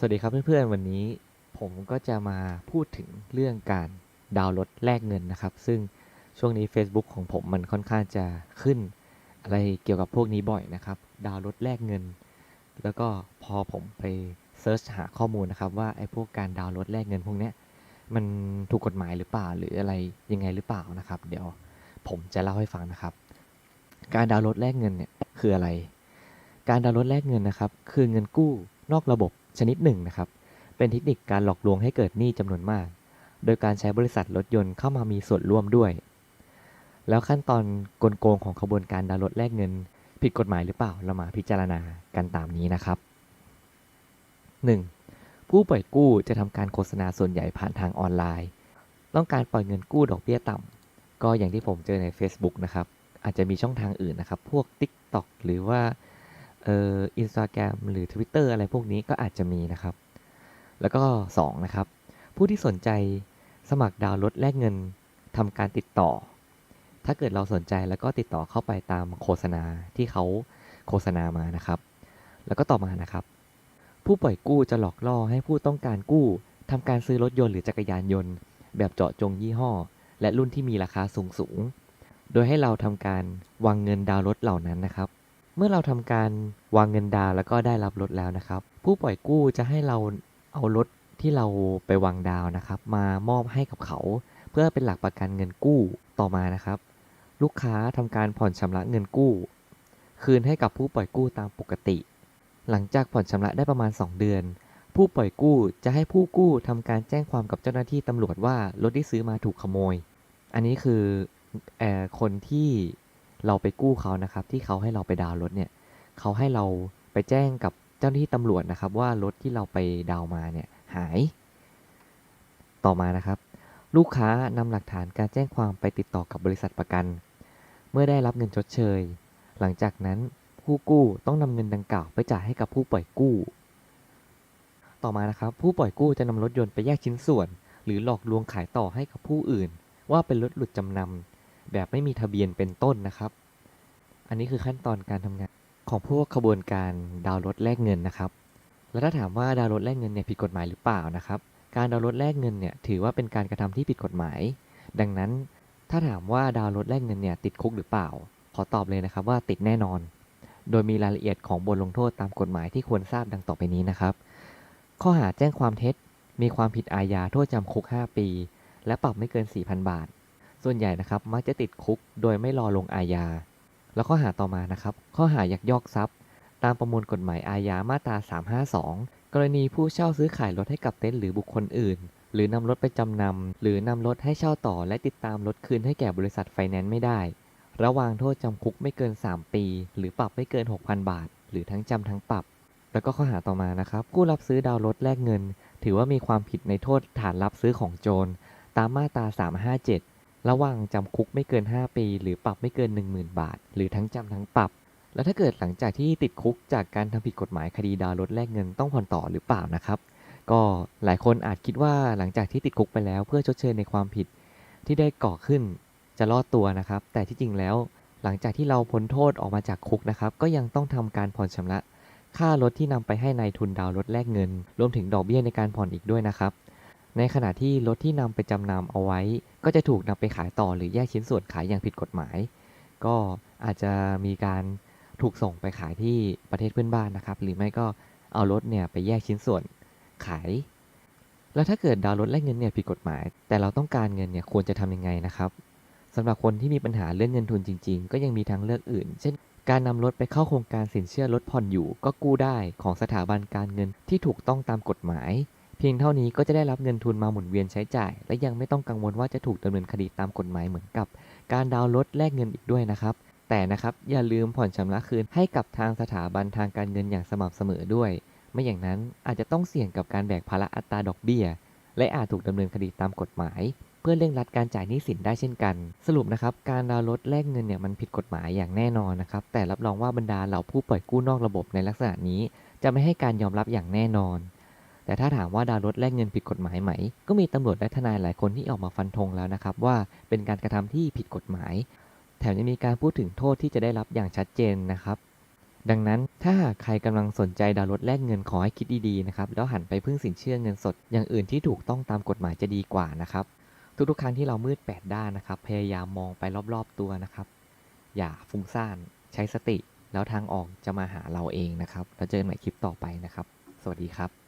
สวัสดีครับเพื่อนๆวันนี้ผมก็จะมาพูดถึงเรื่องการดาวน์รถแลกเงินนะครับ ซึ่งช่วงนี้ Facebook ของผมมันค่อนข้างจะขึ้น อะไรเกี่ยวกับพวกนี้บ่อยนะครับ ดาวน์รถแลกเงิน แล้วก็พอผมไปเซิร์ชหาข้อมูลนะครับ ว่าไอ้พวกการดาวน์รถแลกเงินพวกนี้มันถูกกฎหมายหรือเปล่าหรืออะไรยังไงหรือเปล่านะครับ เดี๋ยวผมจะเล่าให้ฟังนะครับ การดาวน์รถแลกเงินเนี่ยคืออะไร การดาวน์รถแลกเงินนะครับ คือเงินกู้นอกระบบ ชนิดหนึ่งนะครับ เป็นเทคนิคการหลอกลวงให้เกิดหนี้จำนวนมาก โดยการใช้บริษัทรถยนต์เข้ามามีส่วนร่วมด้วย แล้วขั้นตอนกลโกงของขบวนการดาวน์รถแลกเงิน ผิดกฎหมายหรือเปล่าเรามาพิจารณากันตามนี้นะครับ 1. ผู้ปล่อยกู้จะทำการโฆษณาส่วนใหญ่ผ่านทางออนไลน์ ต้องการปล่อยเงินกู้ดอกเบี้ยต่ำก็อย่างที่ผมเจอใน Facebook นะครับอาจจะมีช่องทางอื่นนะครับ พวก TikTok หรือว่า เอ่ออินสตาแกรมหรือ Twitter อะไรพวกนี้ก็อาจจะมีนะครับ แล้วก็2นะครับ ผู้ที่สนใจสมัครดาวน์รถแลกเงินทำการติดต่อ ถ้าเกิดเราสนใจแล้วก็ติดต่อเข้าไปตามโฆษณาที่เขาโฆษณามานะครับ แล้วก็ต่อมานะครับ ผู้ปล่อยกู้จะหลอกล่อให้ผู้ต้องการกู้ทำการซื้อรถยนต์หรือจักรยานยนต์ แบบเจาะจงยี่ห้อ และรุ่นที่มีราคาสูงสูง โดยให้เราทำการวางเงินดาวน์รถเหล่านั้นนะครับ เมื่อเราทำการวางเงินดาวแล้วก็ได้รับรถแล้วนะครับ ผู้ปล่อยกู้จะให้เราเอารถที่เราไปวางดาวนะครับ มามอบให้กับเขา เพื่อเป็นหลักประกันเงินกู้ต่อมานะครับ ลูกค้าทำการผ่อนชำระเงินกู้ คืนให้กับผู้ปล่อยกู้ตามปกติ หลังจากผ่อนชำระได้ประมาณ 2 เดือน ผู้ปล่อยกู้จะให้ผู้กู้ทำการแจ้งความกับเจ้าหน้าที่ตำรวจว่ารถที่ซื้อมาถูกขโมย อันนี้คืออคนที่ เราไปกู้เขานะครับ ที่เขาให้เราไปดาวรถเนี่ยเขาให้เราไปแจ้งกับเจ้าหน้าที่ตำรวจนะครับ ว่ารถที่เราไปดาวมาเนี่ยหาย ต่อมานะครับ ลูกค้านำหลักฐานการแจ้งความไปติดต่อกับบริษัทประกัน เมื่อได้รับเงินชดเชย หลังจากนั้นผู้กู้ต้องนำเงินดังกล่าวไปจ่ายให้กับผู้ปล่อยกู้ ต่อมานะครับ ผู้ปล่อยกู้จะนำรถยนต์ไปแยกชิ้นส่วน หรือหลอกลวงขายต่อให้กับผู้อื่น ว่าเป็นรถหลุดจำนำ แบบไม่มีทะเบียนเป็นต้นนะครับ อันนี้คือขั้นตอนการทำงานของพวกขบวนการดาวน์รถแลกเงินนะครับ แล้วถ้าถามว่าดาวน์รถแลกเงินเนี่ยผิดกฎหมายหรือเปล่านะครับ การดาวน์รถแลกเงินเนี่ยถือว่าเป็นการกระทำที่ผิดกฎหมาย ดังนั้น ถ้าถามว่าดาวน์รถแลกเงินเนี่ยติดคุกหรือเปล่า ขอตอบเลยนะครับว่าติดแน่นอน โดยมีรายละเอียดของบทลงโทษตามกฎหมายที่ควรทราบดังต่อไปนี้นะครับ ข้อหาแจ้งความเท็จ มีความผิดอาญาโทษจำคุก 5 ปี และปรับไม่เกิน 4,000 บาท ส่วนใหญ่นะครับมักจะติดคุกโดยไม่รอลงอาญา แล้วข้อหาต่อมานะครับ ข้อหายักยอกทรัพย์ ตามประมวลกฎหมายอาญามาตรา 352 กรณีผู้เช่าซื้อขายรถให้กับเต็นท์หรือบุคคลอื่น หรือนำรถไปจำนำหรือนำรถให้เช่าต่อ และติดตามรถคืนให้แก่บริษัทไฟแนนซ์ไม่ได้ ระวางโทษจำคุกไม่เกิน 3 ปี หรือปรับไม่เกิน 6,000 บาท หรือทั้งจำทั้งปรับ แล้วก็ข้อหาต่อมานะครับผู้รับซื้อดาวรถแลกเงิน ถือว่ามีความผิดในโทษฐานรับซื้อของโจรตามมาตรา 357 ระหว่างจำคุกไม่เกิน 5 ปี หรือปรับไม่เกิน 10,000 บาท หรือทั้งจำทั้งปรับ แล้วถ้าเกิดหลังจากที่ติดคุกจากการทำผิดกฎหมายคดีดาวรถแลกเงินต้องผ่อนต่อหรือเปล่านะครับ ก็หลายคนอาจคิดว่าหลังจากที่ติดคุกไปแล้วเพื่อชดเชยในความผิดที่ได้ก่อขึ้นจะรอดตัวนะครับ แต่ที่จริงแล้ว หลังจากที่เราพ้นโทษออกมาจากคุกนะครับ ก็ยังต้องทำการผ่อนชำระ ค่ารถที่นำไปให้ในายทุนดาวรถแลกเงิน รวมถึงดอกเบี้ยในการผ่อนอีกด้วยนะครับ ในขณะที่รถที่นำไปจำนำเอาไว้ ก็จะถูกนำไปขายต่อหรือแยกชิ้นส่วนขายอย่างผิดกฎหมาย ก็อาจจะมีการถูกส่งไปขายที่ประเทศเพื่อนบ้านนะครับ หรือไม่ก็เอารถเนี่ยไปแยกชิ้นส่วนขาย แล้วถ้าเกิดดาวรถแลกเงินเนี่ยผิดกฎหมาย แต่เราต้องการเงินเนี่ยควรจะทำยังไงนะครับสำหรับคนที่มีปัญหาเรื่องเงินทุนจริง ๆ ก็ยังมีทางเลือกอื่น เช่น การนำรถไปเข้าโครงการสินเชื่อลดผ่อนอยู่ ก็กู้ได้ของสถาบันการเงินที่ถูกต้องตามกฎหมาย เพียงเท่านี้ก็จะได้รับเงินทุนมาหมุนเวียนใช้จ่าย และยังไม่ต้องกังวลว่าจะถูกดำเนินคดีตามกฎหมายเหมือนกับ การดาวน์รถแลกเงินอีกด้วยนะครับ แต่นะครับอย่าลืมผ่อนชำระคืนให้กับทางสถาบันทางการเงินอย่างสม่ำเสมอด้วย ไม่อย่างนั้นอาจจะต้องเสี่ยงกับการแบกภาระอัตราดอกเบี้ย และอาจถูกดำเนินคดีตามกฎหมาย เพื่อเร่งรัดการจ่ายหนี้สินได้เช่นกัน สรุปนะครับการดาวน์รถแลกเงินเนี่ยมันผิดกฎหมายอย่างแน่นอนนะครับแต่รับรองว่าบรรดาเหล่าผู้ปล่อยกู้นอกระบบในลักษณะนี้ จะไม่ให้การยอมรับอย่างแน่นอน แต่ถ้าถามว่าดาวรถแลกเงินผิดกฎหมายไหม ก็มีตำรวจและทนายหลายคนที่ออกมาฟันธงแล้วนะครับว่าเป็นการกระทำที่ผิดกฎหมาย แถมยังมีการพูดถึงโทษที่จะได้รับอย่างชัดเจนนะครับ ดังนั้นถ้าใครกำลังสนใจดาวน์โหลดแลกเงินขอให้คิดดีๆนะครับแล้วหันไปพึ่งสินเชื่อเงินสด อย่างอื่นที่ถูกต้องตามกฎหมายจะดีกว่านะครับ ทุกๆครั้งที่เรามืดแปดด้านนะครับพยายามมองไปรอบๆตัวนะครับ อย่าฟุ้งซ่านใช้สติ แล้วทางออกจะมาหาเราเองนะครับแล้วเจอกันใหม่คลิปต่อไปนะครับ สวัสดีครับ